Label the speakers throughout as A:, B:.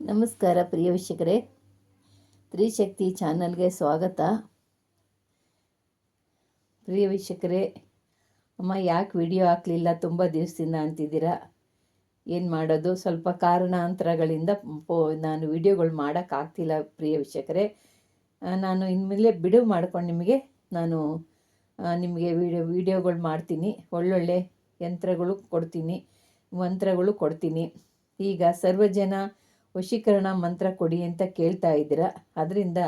A: ನಮಸ್ಕಾರ ಪ್ರಿಯ ವೀಕ್ಷಕರೇ. ತ್ರಿಶಕ್ತಿ ಚಾನಲ್ಗೆ ಸ್ವಾಗತ. ಪ್ರಿಯ ವೀಕ್ಷಕರೇ, ಅಮ್ಮ ಯಾಕೆ ವಿಡಿಯೋ ಹಾಕಲಿಲ್ಲ? ತುಂಬ ದಿವಸದಿಂದ ಅಂತಿದ್ದೀರಾ? ಏನು ಮಾಡೋದು? ಸ್ವಲ್ಪ ಕಾರಣಾಂತರಗಳಿಂದ ಪೋ, ನಾನು ವಿಡಿಯೋಗಳು ಮಾಡೋಕ್ಕಾಗ್ತಿಲ್ಲ ಪ್ರಿಯ ವೀಕ್ಷಕರೇ. ನಾನು ಇನ್ಮೇಲೆ ಬಿಡುವು ಮಾಡ್ಕೊಂಡು ನಿಮಗೆ ನಾನು ನಿಮಗೆ ವಿಡಿಯೋ, ವಿಡಿಯೋಗಳು ಮಾಡ್ತೀನಿ. ಒಳ್ಳೊಳ್ಳೆ ಯಂತ್ರಗಳು ಕೊಡ್ತೀನಿ, ಮಂತ್ರಗಳು ಕೊಡ್ತೀನಿ. ಈಗ ಸರ್ವಜನ ವಶೀಕರಣ ಮಂತ್ರ ಕೊಡಿ ಅಂತ ಕೇಳ್ತಾ ಇದ್ದೀರಾ. ಅದರಿಂದ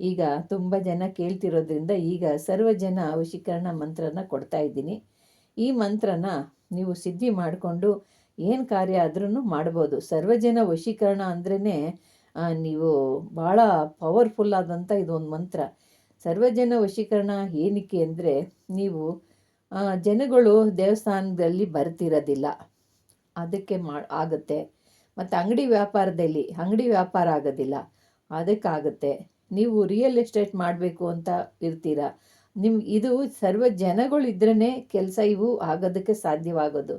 A: ಈಗ ತುಂಬ ಜನ ಕೇಳ್ತಿರೋದ್ರಿಂದ ಈಗ ಸರ್ವಜನ ವಶೀಕರಣ ಮಂತ್ರನ ಕೊಡ್ತಾ ಇದ್ದೀನಿ. ಈ ಮಂತ್ರನ ನೀವು ಸಿದ್ಧಿ ಮಾಡಿಕೊಂಡು ಏನು ಕಾರ್ಯ ಆದ್ರೂ ಮಾಡ್ಬೋದು. ಸರ್ವಜನ ವಶೀಕರಣ ಅಂದ್ರೇ ನೀವು ಭಾಳ ಪವರ್ಫುಲ್ ಆದಂಥ ಇದೊಂದು ಮಂತ್ರ. ಸರ್ವಜನ ವಶೀಕರಣ ಏನಕ್ಕೆ ಅಂದರೆ, ನೀವು ಜನಗಳು ದೇವಸ್ಥಾನದಲ್ಲಿ ಬರ್ತಿರೋದಿಲ್ಲ. ಅದಕ್ಕೆ ಮಾ, ಆಗುತ್ತೆ. ಮತ್ತು ಅಂಗಡಿ ವ್ಯಾಪಾರದಲ್ಲಿ ಅಂಗಡಿ ವ್ಯಾಪಾರ ಆಗೋದಿಲ್ಲ. ಅದಕ್ಕಾಗುತ್ತೆ. ನೀವು ರಿಯಲ್ ಎಸ್ಟೇಟ್ ಮಾಡಬೇಕು ಅಂತ ಇರ್ತೀರ. ನಿಮ್ಮ ಇದು ಸರ್ವ ಜನಗಳಿದ್ರೇ ಕೆಲಸ ಇವು ಆಗೋದಕ್ಕೆ ಸಾಧ್ಯವಾಗೋದು.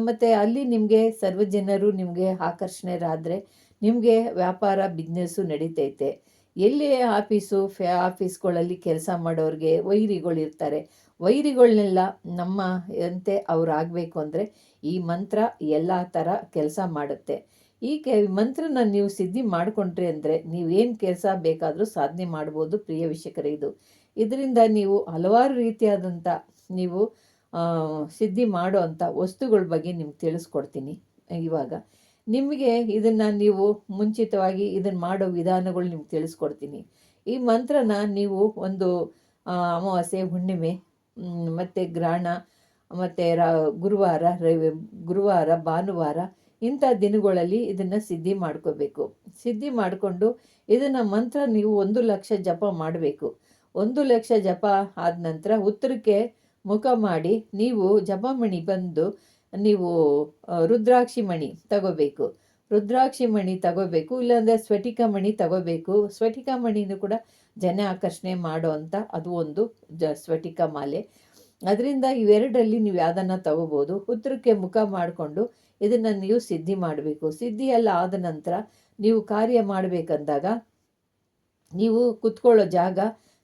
A: ಮತ್ತು ಅಲ್ಲಿ ನಿಮಗೆ ಸರ್ವ ಜನರು ನಿಮಗೆ ಆಕರ್ಷಣೆಯರಾದರೆ ನಿಮಗೆ ವ್ಯಾಪಾರ ಬಿಸ್ನೆಸ್ಸು ನಡೀತೈತೆ. ಎಲ್ಲಿ ಆಫೀಸು, ಫ್ಯಾ, ಆಫೀಸ್ಗಳಲ್ಲಿ ಕೆಲಸ ಮಾಡೋರಿಗೆ ವೈರಿಗಳು ಇರ್ತಾರೆ. ವೈರಿಗಳನ್ನೆಲ್ಲ ನಮ್ಮ ಅಂತೆ ಅವ್ರು ಆಗಬೇಕು ಅಂದರೆ ಈ ಮಂತ್ರ ಎಲ್ಲ ಥರ ಕೆಲಸ ಮಾಡುತ್ತೆ. ಈ ಕೆ ಮಂತ್ರನ ನೀವು ಸಿದ್ಧಿ ಮಾಡಿಕೊಂಡ್ರಿ ಅಂದರೆ ನೀವೇನು ಕೆಲಸ ಬೇಕಾದರೂ ಸಾಧನೆ ಮಾಡ್ಬೋದು ಪ್ರಿಯ ವೀಕ್ಷಕರೇ ಇದು. ಇದರಿಂದ ನೀವು ಹಲವಾರು ರೀತಿಯಾದಂಥ ನೀವು ಸಿದ್ಧಿ ಮಾಡೋ ಅಂಥ ವಸ್ತುಗಳ ಬಗ್ಗೆ ನಿಮ್ಗೆ ತಿಳಿಸ್ಕೊಡ್ತೀನಿ ಇವಾಗ. ನಿಮಗೆ ಇದನ್ನು ನೀವು ಮುಂಚಿತವಾಗಿ ಇದನ್ನು ಮಾಡೋ ವಿಧಾನಗಳು ನಿಮ್ಗೆ ತಿಳಿಸ್ಕೊಡ್ತೀನಿ. ಈ ಮಂತ್ರನ ನೀವು ಒಂದು ಅಮಾವಾಸ್ಯೆ, ಹುಣ್ಣಿಮೆ ಮತ್ತು ಗ್ರಹಣ ಮತ್ತು ರ, ಗುರುವಾರ, ರವಿ, ಗುರುವಾರ, ಭಾನುವಾರ ಇಂಥ ದಿನಗಳಲ್ಲಿ ಇದನ್ನು ಸಿದ್ಧಿ ಮಾಡ್ಕೋಬೇಕು. ಸಿದ್ಧಿ ಮಾಡಿಕೊಂಡು ಇದನ್ನು ಮಂತ್ರ ನೀವು ಒಂದು ಲಕ್ಷ ಜಪ ಮಾಡಬೇಕು. ಒಂದು ಲಕ್ಷ ಜಪ ಆದ ನಂತರ ಉತ್ತರಕ್ಕೆ ಮುಖ ಮಾಡಿ ನೀವು ಜಪಮಣಿ ಬಂದು ನೀವು ರುದ್ರಾಕ್ಷಿ ಮಣಿ ತಗೋಬೇಕು. ರುದ್ರಾಕ್ಷಿ ಮಣಿ ತಗೋಬೇಕು, ಇಲ್ಲಾಂದರೆ ಸ್ವಟಿಕ ಮಣಿ ತಗೋಬೇಕು. ಸ್ವಟಿಕ ಮಣಿನೂ ಕೂಡ ಜನ ಆಕರ್ಷಣೆ ಮಾಡೋ ಅಂತ ಅದು ಒಂದು ಜ, ಸ್ಫಟಿಕ ಮಾಲೆ. ಅದರಿಂದ ಇವೆರಡರಲ್ಲಿ ನೀವು ಯಾವುದನ್ನು ತಗೋಬೋದು? ಉತ್ತರಕ್ಕೆ ಮುಖ ಮಾಡಿಕೊಂಡು ಇದನ್ನು ನೀವು ಸಿದ್ಧಿ ಮಾಡಬೇಕು. ಸಿದ್ಧಿಯೆಲ್ಲ ಆದ ನಂತರ ನೀವು ಕಾರ್ಯ ಮಾಡಬೇಕಂದಾಗ ನೀವು ಕುತ್ಕೊಳ್ಳೋ ಜಾಗ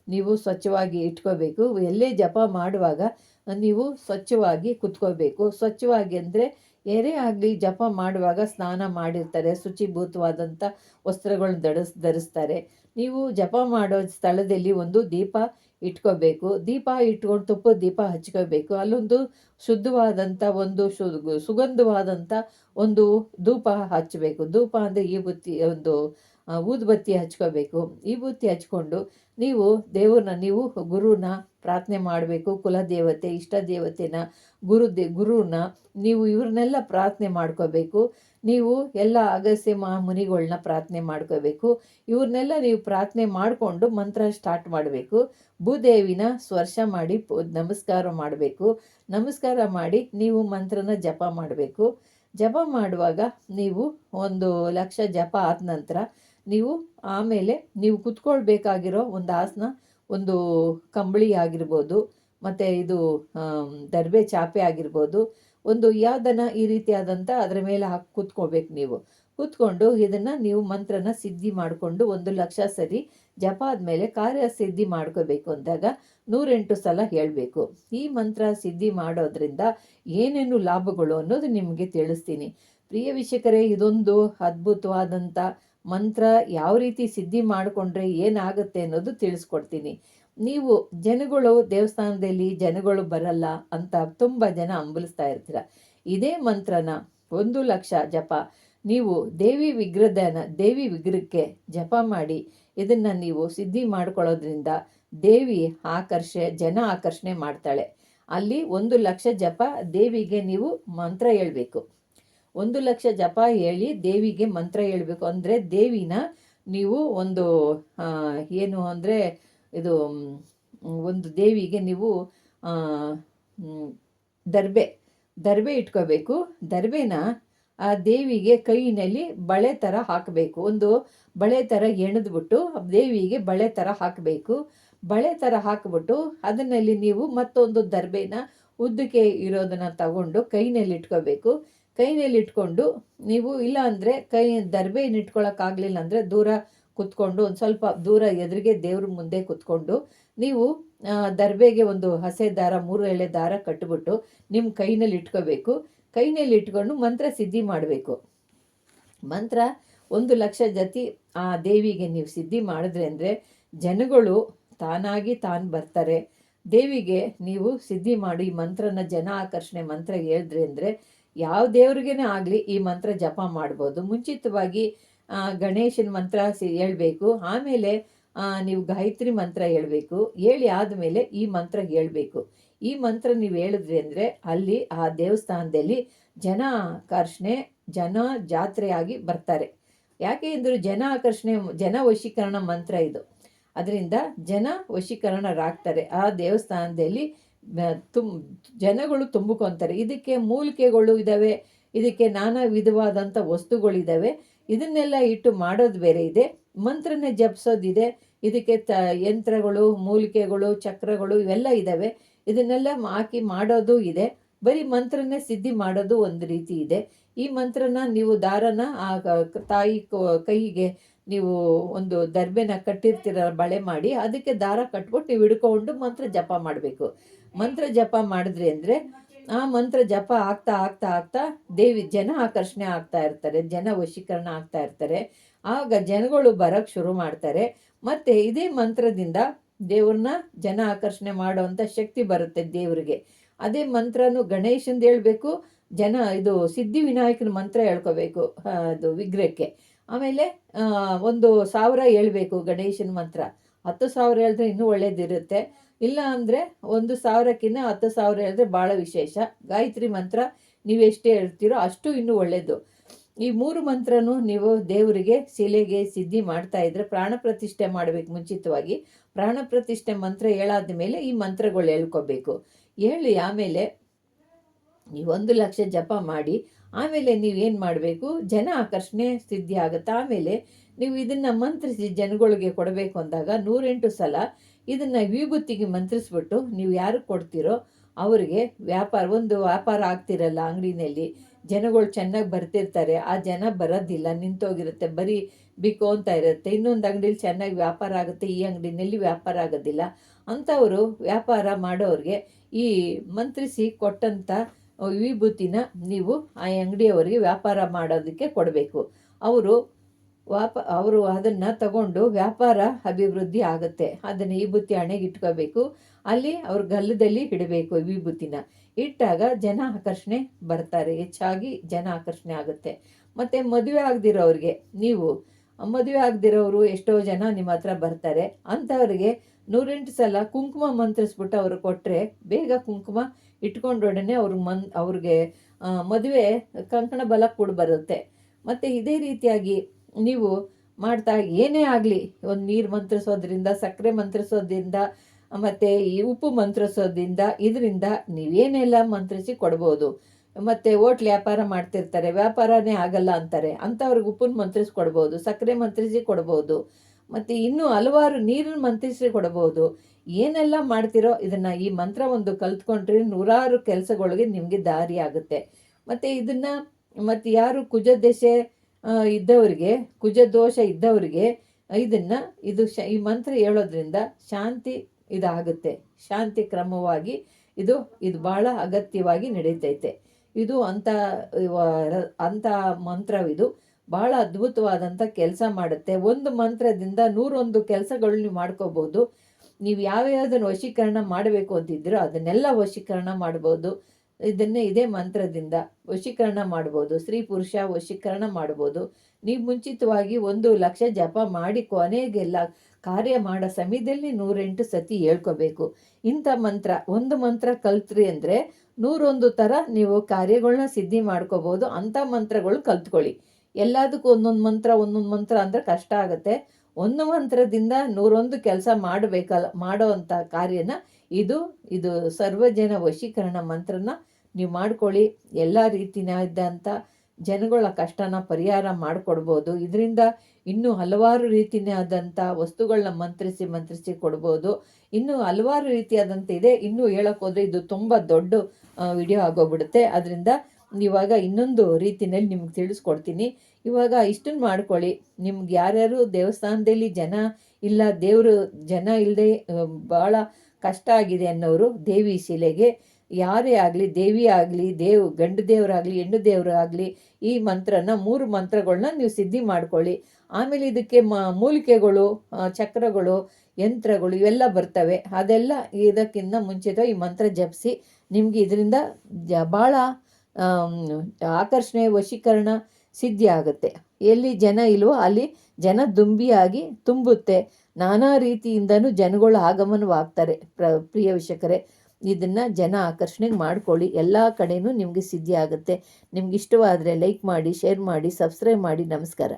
A: ನೀವು ಸ್ವಚ್ಛವಾಗಿ ಇಟ್ಕೋಬೇಕು. ಎಲ್ಲೇ ಜಪ ಮಾಡುವಾಗ ನೀವು ಸ್ವಚ್ಛವಾಗಿ ಕುತ್ಕೋಬೇಕು. ಸ್ವಚ್ಛವಾಗಿ ಅಂದರೆ ಏನೇ ಆಗಲಿ ಜಪ ಮಾಡುವಾಗ ಸ್ನಾನ ಮಾಡಿರ್ತಾರೆ. ಶುಚಿಭೂತವಾದಂಥ ವಸ್ತ್ರಗಳನ್ನ ಧರಿಸ್, ಧರಿಸ್ತಾರೆ. ನೀವು ಜಪ ಮಾಡೋ ಸ್ಥಳದಲ್ಲಿ ಒಂದು ದೀಪ ಇಟ್ಕೋಬೇಕು. ದೀಪ ಇಟ್ಕೊಂಡು ತುಪ್ಪ ದೀಪ ಹಚ್ಕೋಬೇಕು. ಅಲ್ಲೊಂದು ಶುದ್ಧವಾದಂಥ ಒಂದು ಸುಗಂಧವಾದಂಥ ಒಂದು ಧೂಪ ಹಚ್ಚಬೇಕು ಧೂಪ ಅಂದರೆ ಈ ಬುತ್ತಿ, ಒಂದು ಊದುಬತ್ತಿ ಹಚ್ಕೋಬೇಕು. ಈ ಬುತ್ತಿ ಹಚ್ಕೊಂಡು ನೀವು ದೇವ್ರನ್ನ, ನೀವು ಗುರುನ ಪ್ರಾರ್ಥನೆ ಮಾಡಬೇಕು. ಕುಲದೇವತೆ ಇಷ್ಟ ದೇವತೆನ ಗುರು ದೇ ಗುರುನ, ನೀವು ಇವ್ರನ್ನೆಲ್ಲ ಪ್ರಾರ್ಥನೆ ಮಾಡ್ಕೋಬೇಕು. ನೀವು ಎಲ್ಲ ಅಗಸ್ಯ ಮುನಿಗಳನ್ನ ಪ್ರಾರ್ಥನೆ ಮಾಡ್ಕೋಬೇಕು ಇವ್ರನ್ನೆಲ್ಲ ನೀವು ಪ್ರಾರ್ಥನೆ ಮಾಡಿಕೊಂಡು ಮಂತ್ರ ಸ್ಟಾರ್ಟ್ ಮಾಡಬೇಕು. ಭೂದೇವಿನ ಸ್ವರ್ಶ ಮಾಡಿ ನಮಸ್ಕಾರ ಮಾಡಬೇಕು. ನಮಸ್ಕಾರ ಮಾಡಿ ನೀವು ಮಂತ್ರನ ಜಪ ಮಾಡಬೇಕು. ಜಪ ಮಾಡುವಾಗ ನೀವು ಒಂದು ಲಕ್ಷ ಜಪ ಆದ ನಂತರ ನೀವು ಆಮೇಲೆ ನೀವು ಕುತ್ಕೊಳ್ಬೇಕಾಗಿರೋ ಒಂದು ಆಸನ, ಒಂದು ಕಂಬಳಿ ಆಗಿರ್ಬೋದು, ಮತ್ತು ಇದು ದರ್ಬೆ ಚಾಪೆ ಆಗಿರ್ಬೋದು ಒಂದು ಯಾವ್ದನ ಈ ರೀತಿಯಾದಂಥ ಅದರ ಮೇಲೆ ಹಾಕಿ ಕೂತ್ಕೋಬೇಕು ನೀವು. ಕೂತ್ಕೊಂಡು ಇದನ್ನು ನೀವು ಮಂತ್ರನ ಸಿದ್ಧಿ ಮಾಡಿಕೊಂಡು ಒಂದು ಲಕ್ಷ ಸರಿ ಜಪ ಆದಮೇಲೆ ಕಾರ್ಯ ಸಿದ್ಧಿ ಮಾಡ್ಕೋಬೇಕು ಅಂದಾಗ ನೂರೆಂಟು ಸಲ ಹೇಳಬೇಕು. ಈ ಮಂತ್ರ ಸಿದ್ಧಿ ಮಾಡೋದ್ರಿಂದ ಏನೇನು ಲಾಭಗಳು ಅನ್ನೋದು ನಿಮಗೆ ತಿಳಿಸ್ತೀನಿ. ಪ್ರಿಯ ವೀಕ್ಷಕರೇ, ಇದೊಂದು ಅದ್ಭುತವಾದಂಥ ಮಂತ್ರ. ಯಾವ ರೀತಿ ಸಿದ್ಧಿ ಮಾಡಿಕೊಂಡ್ರೆ ಏನಾಗುತ್ತೆ ಅನ್ನೋದು ತಿಳಿಸ್ಕೊಡ್ತೀನಿ. ನೀವು ಜನಗಳು ದೇವಸ್ಥಾನದಲ್ಲಿ ಜನಗಳು ಬರಲ್ಲ ಅಂತ ತುಂಬ ಜನ ಅಂಬಲಿಸ್ತಾ ಇರ್ತೀರ. ಇದೇ ಮಂತ್ರನ ಒಂದು ಲಕ್ಷ ಜಪ. ನೀವು ದೇವಿ ವಿಗ್ರಹನ ದೇವಿ ವಿಗ್ರಹಕ್ಕೆ ಜಪ ಮಾಡಿ, ಇದನ್ನು ನೀವು ಸಿದ್ಧಿ ಮಾಡ್ಕೊಳ್ಳೋದ್ರಿಂದ ದೇವಿ ಆಕರ್ಷೆ, ಜನ ಆಕರ್ಷಣೆ ಮಾಡ್ತಾಳೆ. ಅಲ್ಲಿ ಒಂದು ಲಕ್ಷ ಜಪ ದೇವಿಗೆ ನೀವು ಮಂತ್ರ ಹೇಳಬೇಕು. ಒಂದು ಲಕ್ಷ ಜಪ ಹೇಳಿ ದೇವಿಗೆ ಮಂತ್ರ ಹೇಳಬೇಕು. ಅಂದರೆ ದೇವಿನ ನೀವು ಒಂದು ಏನು ಅಂದರೆ ಇದು ಒಂದು ದೇವಿಗೆ ನೀವು ದರ್ಬೆ ದರ್ಬೆ ಇಟ್ಕೋಬೇಕು. ದರ್ಬೆನ ಆ ದೇವಿಗೆ ಕೈನಲ್ಲಿ ಬಳೆ ಥರ ಹಾಕಬೇಕು. ಒಂದು ಬಳೆ ಥರ ಎಣೆದ್ಬಿಟ್ಟು ದೇವಿಗೆ ಬಳೆ ಥರ ಹಾಕಬೇಕು. ಬಳೆ ಥರ ಹಾಕಿಬಿಟ್ಟು ಅದನ್ನಲ್ಲಿ ನೀವು ಮತ್ತೊಂದು ದರ್ಬೆನ ಉದ್ದಕ್ಕೆ ಇರೋದನ್ನು ತಗೊಂಡು ಕೈನಲ್ಲಿ ಇಟ್ಕೋಬೇಕು. ಕೈನಲ್ಲಿ ಇಟ್ಕೊಂಡು ನೀವು ಇಲ್ಲ ಅಂದರೆ ಕೈ ದರ್ಬೆಯನ್ನು ಇಟ್ಕೊಳ್ಳೋಕ್ಕಾಗಲಿಲ್ಲ ಅಂದರೆ ದೂರ ಕುತ್ಕೊಂಡು ಒಂದು ಸ್ವಲ್ಪ ದೂರ ಎದುರಿಗೆ ದೇವ್ರ ಮುಂದೆ ಕುತ್ಕೊಂಡು ನೀವು ದರ್ಬೆಗೆ ಒಂದು ಹಸೆ ದಾರ, ಮೂರು ಎಳೆ ದಾರ ಕಟ್ಟಿಬಿಟ್ಟು ನಿಮ್ಮ ಕೈನಲ್ಲಿ ಇಟ್ಕೋಬೇಕು. ಕೈನಲ್ಲಿ ಇಟ್ಕೊಂಡು ಮಂತ್ರ ಸಿದ್ಧಿ ಮಾಡಬೇಕು. ಮಂತ್ರ ಒಂದು ಲಕ್ಷ ಜತಿ ಆ ದೇವಿಗೆ ನೀವು ಸಿದ್ಧಿ ಮಾಡಿದ್ರೆ ಅಂದರೆ ಜನಗಳು ತಾನಾಗಿ ತಾನು ಬರ್ತಾರೆ. ದೇವಿಗೆ ನೀವು ಸಿದ್ಧಿ ಮಾಡಿ ಈ ಮಂತ್ರನ ಜನ ಆಕರ್ಷಣೆ ಮಂತ್ರ ಹೇಳಿದ್ರೆ ಅಂದರೆ ಯಾವ ದೇವ್ರಿಗೇನೆ ಆಗಲಿ ಈ ಮಂತ್ರ ಜಪ ಮಾಡ್ಬೋದು. ಮುಂಚಿತವಾಗಿ ಗಣೇಶನ ಮಂತ್ರ ಸಿ ಹೇಳ್ಬೇಕು. ಆಮೇಲೆ ನೀವು ಗಾಯತ್ರಿ ಮಂತ್ರ ಹೇಳಬೇಕು. ಹೇಳಿ ಆದಮೇಲೆ ಈ ಮಂತ್ರ ಹೇಳಬೇಕು. ಈ ಮಂತ್ರ ನೀವು ಹೇಳಿದ್ರಿ ಅಂದರೆ ಅಲ್ಲಿ, ಆ ದೇವಸ್ಥಾನದಲ್ಲಿ ಜನ ಆಕರ್ಷಣೆ, ಜನ ಜಾತ್ರೆಯಾಗಿ ಬರ್ತಾರೆ. ಯಾಕೆ ಅಂದರೆ ಜನ ಆಕರ್ಷಣೆ, ಜನ ವಶೀಕರಣ ಮಂತ್ರ ಇದು. ಅದರಿಂದ ಜನ ವಶೀಕರಣರಾಗ್ತಾರೆ. ಆ ದೇವಸ್ಥಾನದಲ್ಲಿ ತುಂ ಜನಗಳು ತುಂಬಿಕೊಂತಾರೆ. ಇದಕ್ಕೆ ಮೂಲಿಕೆಗಳು ಇದ್ದಾವೆ ಇದಕ್ಕೆ ನಾನಾ ವಿಧವಾದಂಥ ವಸ್ತುಗಳಿದ್ದಾವೆ ಇದನ್ನೆಲ್ಲ ಇಟ್ಟು ಮಾಡೋದು ಬೇರೆ ಇದೆ. ಮಂತ್ರನ ಜಪಿಸೋದಿದೆ. ಇದಕ್ಕೆ ತ, ಯಂತ್ರಗಳು, ಮೂಲಿಕೆಗಳು, ಚಕ್ರಗಳು ಇವೆಲ್ಲ ಇದ್ದಾವೆ ಇದನ್ನೆಲ್ಲ ಹಾಕಿ ಮಾಡೋದು ಇದೆ. ಬರೀ ಮಂತ್ರನೇ ಸಿದ್ಧಿ ಮಾಡೋದು ಒಂದು ರೀತಿ ಇದೆ. ಈ ಮಂತ್ರನ ನೀವು ದಾರನ ಆ ತಾಯಿ ಕೈಗೆ ನೀವು ಒಂದು ದರ್ಬೆನ ಕಟ್ಟಿರ್ತೀರ ಬಳೆ ಮಾಡಿ, ಅದಕ್ಕೆ ದಾರ ಕಟ್ಬಿಟ್ಟು ನೀವು ಹಿಡ್ಕೊಂಡು ಮಂತ್ರ ಜಪ ಮಾಡಬೇಕು. ಮಂತ್ರ ಜಪ ಮಾಡಿದ್ರಿ ಅಂದರೆ ಆ ಮಂತ್ರ ಜಪ ಆಗ್ತಾ ಆಗ್ತಾ ಆಗ್ತಾ ದೇವಿ ಜನ ಆಕರ್ಷಣೆ ಆಗ್ತಾ ಇರ್ತಾರೆ, ಜನ ವಶೀಕರಣ ಆಗ್ತಾ ಇರ್ತಾರೆ. ಆಗ ಜನಗಳು ಬರೋಕ್ಕೆ ಶುರು ಮಾಡ್ತಾರೆ. ಮತ್ತು ಇದೇ ಮಂತ್ರದಿಂದ ದೇವ್ರನ್ನ ಜನ ಆಕರ್ಷಣೆ ಮಾಡುವಂಥ ಶಕ್ತಿ ಬರುತ್ತೆ ದೇವರಿಗೆ. ಅದೇ ಮಂತ್ರನು ಗಣೇಶಂದು ಹೇಳ್ಬೇಕು, ಜನ ಇದು ಸಿದ್ಧಿ ವಿನಾಯಕನ ಮಂತ್ರ ಹೇಳ್ಕೋಬೇಕು ಅದು ವಿಗ್ರಹಕ್ಕೆ. ಆಮೇಲೆ ಒಂದು ಸಾವಿರ ಹೇಳ್ಬೇಕು ಗಣೇಶನ ಮಂತ್ರ. ಹತ್ತು ಸಾವಿರ ಹೇಳಿದ್ರೆ ಇನ್ನೂ ಒಳ್ಳೇದಿರುತ್ತೆ. ಇಲ್ಲ ಅಂದರೆ ಒಂದು ಸಾವಿರಕ್ಕಿಂತ ಹತ್ತು ಸಾವಿರ ಹೇಳಿದ್ರೆ ಭಾಳ ವಿಶೇಷ. ಗಾಯತ್ರಿ ಮಂತ್ರ ನೀವೆಷ್ಟೇ ಹೇಳ್ತೀರೋ ಅಷ್ಟು ಇನ್ನೂ ಒಳ್ಳೆಯದು ಈ ಮೂರು ಮಂತ್ರನೂ ನೀವು ದೇವರಿಗೆ ಶಿಲೆಗೆ ಸಿದ್ಧಿ ಮಾಡ್ತಾ ಇದ್ರೆ ಪ್ರಾಣ ಪ್ರತಿಷ್ಠೆ ಮಾಡಬೇಕು ಮುಂಚಿತವಾಗಿ. ಪ್ರಾಣ ಪ್ರತಿಷ್ಠೆ ಮಂತ್ರ ಹೇಳಾದ ಮೇಲೆ ಈ ಮಂತ್ರಗಳು ಹೇಳ್ಕೋಬೇಕು. ಹೇಳಿ ಆಮೇಲೆ ನೀವು ಒಂದು ಲಕ್ಷ ಜಪ ಮಾಡಿ, ಆಮೇಲೆ ನೀವೇನು ಮಾಡಬೇಕು? ಜನ ಆಕರ್ಷಣೆ ಸಿದ್ಧಿ ಆಗುತ್ತೆ. ಆಮೇಲೆ ನೀವು ಇದನ್ನು ಮಂತ್ರಿಸಿ ಜನಗಳಿಗೆ ಕೊಡಬೇಕು ಅಂದಾಗ ನೂರೆಂಟು ಸಲ ಇದನ್ನು ವಿಭೂತಿಗೆ ಮಂತ್ರಿಸ್ಬಿಟ್ಟು ನೀವು ಯಾರು ಕೊಡ್ತೀರೋ ಅವರಿಗೆ ವ್ಯಾಪಾರ, ಒಂದು ವ್ಯಾಪಾರ ಆಗ್ತಿರಲ್ಲ ಅಂಗಡಿನಲ್ಲಿ. ಜನಗಳು ಚೆನ್ನಾಗಿ ಬರ್ತಿರ್ತಾರೆ, ಆ ಜನ ಬರೋದಿಲ್ಲ, ನಿಂತೋಗಿರುತ್ತೆ, ಬರೀ ಬಿಕೋ ಅಂತ ಇರುತ್ತೆ. ಇನ್ನೊಂದು ಅಂಗಡಿಲಿ ಚೆನ್ನಾಗಿ ವ್ಯಾಪಾರ ಆಗುತ್ತೆ, ಈ ಅಂಗಡಿನಲ್ಲಿ ವ್ಯಾಪಾರ ಆಗೋದಿಲ್ಲ. ಅಂಥವರು ವ್ಯಾಪಾರ ಮಾಡೋರಿಗೆ ಈ ಮಂತ್ರಿಸಿ ಕೊಟ್ಟಂಥ ವಿಭೂತಿನ ನೀವು ಆ ಅಂಗಡಿಯವರಿಗೆ ವ್ಯಾಪಾರ ಮಾಡೋದಕ್ಕೆ ಕೊಡಬೇಕು. ಅವರು ವಾಪ, ಅವರು ಅದನ್ನು ತಗೊಂಡು ವ್ಯಾಪಾರ ಅಭಿವೃದ್ಧಿ ಆಗುತ್ತೆ. ಅದನ್ನು ವಿಭೂತಿ ಹಣೆಗೆ ಇಟ್ಕೋಬೇಕು. ಅಲ್ಲಿ ಅವ್ರ ಗಲ್ಲದಲ್ಲಿ ಇಡಬೇಕು ವಿಭೂತಿನ ಇಟ್ಟಾಗ ಜನ ಆಕರ್ಷಣೆ ಬರ್ತಾರೆ. ಹೆಚ್ಚಾಗಿ ಜನ ಆಕರ್ಷಣೆ ಆಗುತ್ತೆ. ಮತ್ತು ಮದುವೆ ಆಗದಿರೋರಿಗೆ, ನೀವು ಮದುವೆ ಆಗದಿರೋರು ಎಷ್ಟೋ ಜನ ನಿಮ್ಮ ಹತ್ರ ಬರ್ತಾರೆ. ಅಂಥವ್ರಿಗೆ ನೂರೆಂಟು ಸಲ ಕುಂಕುಮ ಮಂತ್ರಿಸ್ಬಿಟ್ಟು ಅವ್ರು ಕೊಟ್ಟರೆ ಬೇಗ ಕುಂಕುಮ ಇಟ್ಕೊಂಡೊಡನೆ ಅವ್ರ ಮನ್, ಅವ್ರಿಗೆ ಮದುವೆ ಕಂಕಣ ಬಲ ಕೂಡ ಬರುತ್ತೆ. ಮತ್ತು ಇದೇ ರೀತಿಯಾಗಿ ನೀವು ಮಾಡ್ತಾ ಏನೇ ಆಗಲಿ, ಒಂದು ನೀರು ಮಂತ್ರಿಸೋದ್ರಿಂದ, ಸಕ್ಕರೆ ಮಂತ್ರಿಸೋದ್ರಿಂದ, ಮತ್ತು ಈ ಉಪ್ಪು ಮಂತ್ರಿಸೋದ್ರಿಂದ, ಇದರಿಂದ ನೀವೇನೆಲ್ಲ ಮಂತ್ರಿಸಿ ಕೊಡ್ಬೋದು. ಮತ್ತು ಓಟ್ಲ್ ವ್ಯಾಪಾರ ಮಾಡ್ತಿರ್ತಾರೆ, ವ್ಯಾಪಾರನೇ ಆಗಲ್ಲ ಅಂತಾರೆ. ಅಂಥವ್ರಿಗೆ ಉಪ್ಪನ್ನು ಮಂತ್ರಿಸಿ ಕೊಡ್ಬೋದು ಸಕ್ಕರೆ ಮಂತ್ರಿಸಿ ಕೊಡ್ಬೋದು. ಮತ್ತು ಇನ್ನೂ ಹಲವಾರು ನೀರನ್ನು ಮಂತ್ರಿಸಿ ಕೊಡ್ಬೋದು. ಏನೆಲ್ಲ ಮಾಡ್ತಿರೋ ಇದನ್ನು ಈ ಮಂತ್ರ ಒಂದು ಕಲ್ತ್ಕೊಂಡ್ರೆ ನೂರಾರು ಕೆಲಸಗಳಿಗೆ ನಿಮಗೆ ದಾರಿ ಆಗುತ್ತೆ. ಮತ್ತು ಇದನ್ನು ಮತ್ತು ಯಾರು ಕುಜ ಇದ್ದವರಿಗೆ ಕುಜ ದೋಷ ಇದ್ದವರಿಗೆ ಇದನ್ನು ಇದು ಶ, ಈ ಮಂತ್ರ ಹೇಳೋದ್ರಿಂದ ಶಾಂತಿ ಇದಾಗುತ್ತೆ. ಶಾಂತಿ ಕ್ರಮವಾಗಿ ಇದು ಇದು ಭಾಳ ಅಗತ್ಯವಾಗಿ ನಡೀತೈತೆ. ಇದು ಅಂಥ ಅಂಥ ಮಂತ್ರವಿದು ಭಾಳ ಅದ್ಭುತವಾದಂಥ ಕೆಲಸ ಮಾಡುತ್ತೆ. ಒಂದು ಮಂತ್ರದಿಂದ ನೂರೊಂದು ಕೆಲಸಗಳು ನೀವು ಮಾಡ್ಕೋಬೋದು. ನೀವು ಯಾವ್ಯಾವುದನ್ನು ವಶೀಕರಣ ಮಾಡಬೇಕು ಅಂತಿದ್ದೀರೋ ಅದನ್ನೆಲ್ಲ ವಶೀಕರಣ ಮಾಡ್ಬೋದು. ಇದನ್ನೇ ಇದೇ ಮಂತ್ರದಿಂದ ವಶೀಕರಣ ಮಾಡ್ಬೋದು. ಸ್ತ್ರೀ, ಪುರುಷ ವಶೀಕರಣ ಮಾಡ್ಬೋದು. ನೀವು ಮುಂಚಿತವಾಗಿ ಒಂದು ಲಕ್ಷ ಜಪ ಮಾಡಿ ಕೊನೆಗೆಲ್ಲ ಕಾರ್ಯ ಮಾಡೋ ಸಮಯದಲ್ಲಿ ನೂರೆಂಟು ಸತಿ ಹೇಳ್ಕೋಬೇಕು. ಇಂಥ ಮಂತ್ರ, ಒಂದು ಮಂತ್ರ ಕಲ್ತ್ರಿ ಅಂದರೆ ನೂರೊಂದು ಥರ ನೀವು ಕಾರ್ಯಗಳನ್ನ ಸಿದ್ಧಿ ಮಾಡ್ಕೋಬೋದು. ಅಂಥ ಮಂತ್ರಗಳು ಕಲ್ತ್ಕೊಳ್ಳಿ. ಎಲ್ಲದಕ್ಕೂ ಒಂದೊಂದು ಮಂತ್ರ ಒಂದೊಂದು ಮಂತ್ರ ಅಂದರೆ ಕಷ್ಟ ಆಗುತ್ತೆ. ಒಂದು ಮಂತ್ರದಿಂದ ನೂರೊಂದು ಕೆಲಸ ಮಾಡಬೇಕಲ್ಲ ಮಾಡೋವಂಥ ಕಾರ್ಯನ ಇದು ಇದು ಸರ್ವಜನ ವಶೀಕರಣ ಮಂತ್ರನ ನೀವು ಮಾಡ್ಕೊಳ್ಳಿ, ಎಲ್ಲ ರೀತಿಯಾದಂಥ ಜನಗಳ ಕಷ್ಟನ ಪರಿಹಾರ ಮಾಡಿಕೊಡ್ಬೋದು. ಇದರಿಂದ ಇನ್ನೂ ಹಲವಾರು ರೀತಿಯಾದಂಥ ವಸ್ತುಗಳನ್ನ ಮಂತ್ರಿಸಿ ಮಂತ್ರಿಸಿ ಕೊಡ್ಬೋದು. ಇನ್ನೂ ಹಲವಾರು ರೀತಿಯಾದಂಥ ಇದೆ. ಇನ್ನೂ ಹೇಳೋಕ್ಕೋದ್ರೆ ಇದು ತುಂಬ ದೊಡ್ಡ ವಿಡಿಯೋ ಆಗೋಗ್ಬಿಡುತ್ತೆ. ಅದರಿಂದ ಇವಾಗ ಇನ್ನೊಂದು ರೀತಿಯಲ್ಲಿ ನಿಮ್ಗೆ ತಿಳಿಸ್ಕೊಡ್ತೀನಿ. ಇವಾಗ ಇಷ್ಟನ್ನು ಮಾಡ್ಕೊಳ್ಳಿ. ನಿಮ್ಗೆ ಯಾರ್ಯಾರು ದೇವಸ್ಥಾನದಲ್ಲಿ ಜನ ಇಲ್ಲ, ದೇವರು ಜನ ಇಲ್ಲದೆ ಭಾಳ ಕಷ್ಟ ಆಗಿದೆ ಅನ್ನೋರು ದೇವಿ ಶಿಲೆಗೆ ಯಾರೇ ಆಗಲಿ, ದೇವಿ ಆಗಲಿ, ದೇವ್, ಗಂಡು ದೇವರಾಗಲಿ, ಹೆಣ್ಣು ದೇವರಾಗಲಿ, ಈ ಮಂತ್ರನ ಮೂರು ಮಂತ್ರಗಳನ್ನ ನೀವು ಸಿದ್ಧಿ ಮಾಡ್ಕೊಳ್ಳಿ. ಆಮೇಲೆ ಇದಕ್ಕೆ ಮ, ಮೂಲಿಕೆಗಳು ಚಕ್ರಗಳು, ಯಂತ್ರಗಳು ಇವೆಲ್ಲ ಬರ್ತವೆ. ಅದೆಲ್ಲ ಇದಕ್ಕಿಂತ ಮುಂಚಿತ ಈ ಮಂತ್ರ ಜಪಿಸಿ ನಿಮಗೆ ಇದರಿಂದ ಜ, ಭಾಳ ಆಕರ್ಷಣೆ, ವಶೀಕರಣ ಸಿದ್ಧಿ ಆಗುತ್ತೆ. ಎಲ್ಲಿ ಜನ ಇಲ್ವೋ ಅಲ್ಲಿ ಜನ ದುಂಬಿಯಾಗಿ ತುಂಬುತ್ತೆ. ನಾನಾ ರೀತಿಯಿಂದನೂ ಜನಗಳು ಆಗಮನವಾಗ್ತಾರೆ. ಪ್ರ, ಪ್ರಿಯ ವೀಕ್ಷಕರೇ ಇದನ್ನು ಜನ ಆಕರ್ಷಣೆಗೆ ಮಾಡ್ಕೊಳ್ಳಿ. ಎಲ್ಲ ಕಡೆಯೂ ನಿಮಗೆ ಸಿದ್ಧಿ ಆಗುತ್ತೆ. ನಿಮ್ಗೆ ಇಷ್ಟವಾದರೆ ಲೈಕ್ ಮಾಡಿ ಶೇರ್ ಮಾಡಿ ಸಬ್ಸ್ಕ್ರೈಬ್ ಮಾಡಿ. ನಮಸ್ಕಾರ.